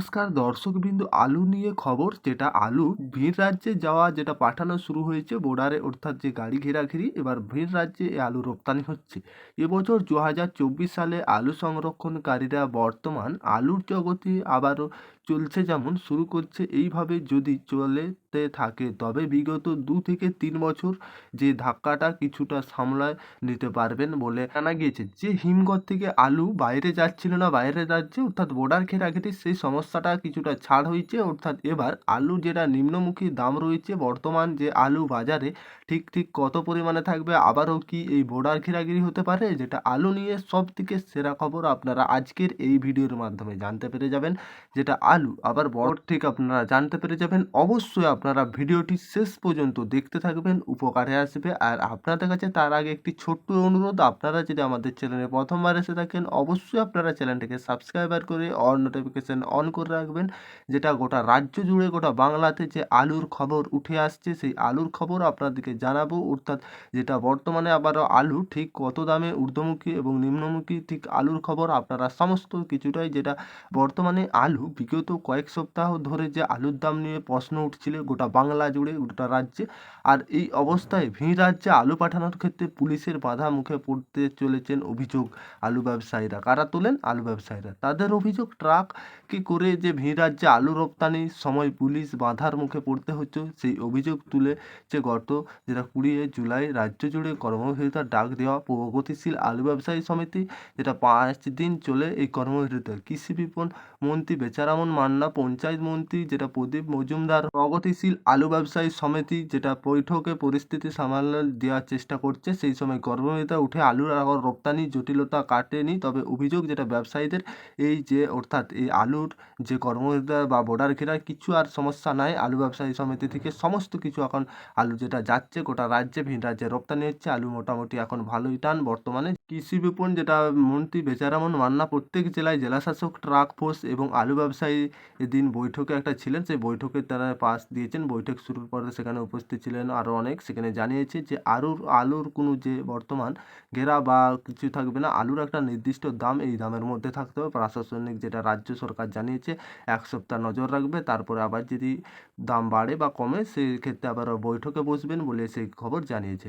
নমস্কার, দর্শকবিন্দু, আলু নিয়ে খবর, যেটা আলু। ভিন রাজ্যে যাওয়া, যেটা পাঠানো শুরু হয়েছে বর্ডারে অর্থাৎ যে গাড়ি ঘেরাঘেরি, এবার ভিন রাজ্যে এই আলু রপ্তানি হচ্ছে। এবছর দু হাজার চব্বিশ সালে আলু সংরক্ষণকারীরা বর্তমান আলুর জগতে আবারও চলছে যেমন শুরু করছে, এইভাবে যদি চলেতে থাকে, তবে বিগত দু থেকে তিন বছর যে ধাক্কাটা কিছুটা সামলায় নিতে পারবেন বলে জানা গিয়েছে। যে হিমঘর থেকে আলু বাইরে যাচ্ছিল না, বাইরের রাজ্যে, অর্থাৎ বর্ডার ঘেরাঘেরি, সেই সমস্যাটা কিছুটা ছাড় হয়েছে, অর্থাৎ এবার আলু যেটা নিম্নমুখী দাম রয়েছে বর্তমান যে আলু বাজারে, ঠিক ঠিক কত পরিমাণে থাকবে, আবারও কি এই বোর্ডার ঘেরাঘেরি হতে পারে? যেটা আলু নিয়ে সব থেকে সেরা খবর আপনারা আজকের এই ভিডিওর মাধ্যমে জানতে পেরে যাবেন। যেটা আলু, আবার বড় ঠিক আপনারা জানতে পেরে যাবেন। অবশ্যই আপনারা ভিডিওটি শেষ পর্যন্ত দেখতে থাকবেন, উপকারে আসবে। আর আপনাদের কাছে তার আগে একটি ছোট্ট অনুরোধ, আপনারা যদি আমাদের চ্যানেলে প্রথমবার এসে থাকেন, অবশ্যই আপনারা চ্যানেলটিকে সাবস্ক্রাইবার করে অল নোটিফিকেশান অন করে রাখবেন, যেটা গোটা রাজ্য জুড়ে, গোটা বাংলাতে যে আলুর খবর উঠে আসছে, সেই আলুর খবর আপনাদেরকে জানাব। অর্থাৎ যেটা বর্তমানে আবারও আলু, ঠিক কত দামে ঊর্ধ্বমুখী এবং নিম্নমুখী, ঠিক আলুর খবর আপনারা সমস্ত কিছুটাই যেটা বর্তমানে আলু, বিগত কয়েক সপ্তাহ ধরে যে আলুর দাম নিয়ে প্রশ্ন উঠছিল গোটা বাংলা জুড়ে, গোটা রাজ্যে, আর এই অবস্থায় ভিন রাজ্যে আলু পাঠানোর ক্ষেত্রে পুলিশের বাধা মুখে পড়তে চলেছেন অভিযোগ আলু ব্যবসায়ীরা। কারা তোলেন? আলু ব্যবসায়ীরা। তাদের অভিযোগ, ট্রাক কি করে যে ভিন রাজ্যে আলু রপ্তানির সময় পুলিশ বাধার মুখে পড়তে হচ্ছে, সেই অভিযোগ তুলেছে গত যেটা কুড়ি জুলাই রাজ্য জুড়ে কর্মবিরতির ডাক দেওয়া প্রগতিশীল আলু ব্যবসায়ী সমিতি, যেটা পাঁচ দিন চলে এই কর্মবিরতি কৃষি বিপণন মন্ত্রী বেচারামন মান্না, পঞ্চায়েত মন্ত্রী যেটা প্রদীপ মজুমদার, প্রগতিশীল আলু ব্যবসায়ী সমিতি যেটা বৈঠকে পরিস্থিতি সামাল দেওয়ার চেষ্টা করছে, সেই সময় কর্মবিরতি উঠে আলুর রপ্তানি জটিলতা কাটেনি, তবে অভিযোগ যেটা ব্যবসায়ীদের, এই যে অর্থাৎ এই আলুর যে কর্মকর্তা বা ঘেরার কিছু আর সমস্যা নাই, আলু ব্যবসায়ী সমিতি থেকে সমস্ত কিছু এখন আলু যেটা যাচ্ছে গোটা রাজ্যে, ভিন রাজ্যে রপ্তানি হচ্ছে, আলু মোটামুটি এখন ভালোই টান বর্তমানে। কৃষি বিপণ যেটা মন্ত্রী বেচারামন মান্না, প্রত্যেক জেলায় জেলাশাসক, ট্রাক ফোর্স এবং আলু ব্যবসায়ী এদিন বৈঠকে একটা ছিলেন। সেই বৈঠকে তারা পাস দিয়েছেন। বৈঠক শুরুর পরে সেখানে উপস্থিত ছিলেন আরও অনেক। সেখানে জানিয়েছে যে আলুর আলুর কোনো যে বর্তমান ঘেরা বা কিছু থাকবে না। আলুর একটা নির্দিষ্ট দাম এই দামের মধ্যে থাকতে হবে। প্রশাসনিক যেটা রাজ্য সরকার জানিয়েছে, এক সপ্তাহ নজর রাখবে। তারপরে আবার যদি দাম বাড়ে বা কমে, সেক্ষেত্রে আবার বৈঠকে বসবেন বলে সেই খবর জানিয়েছে।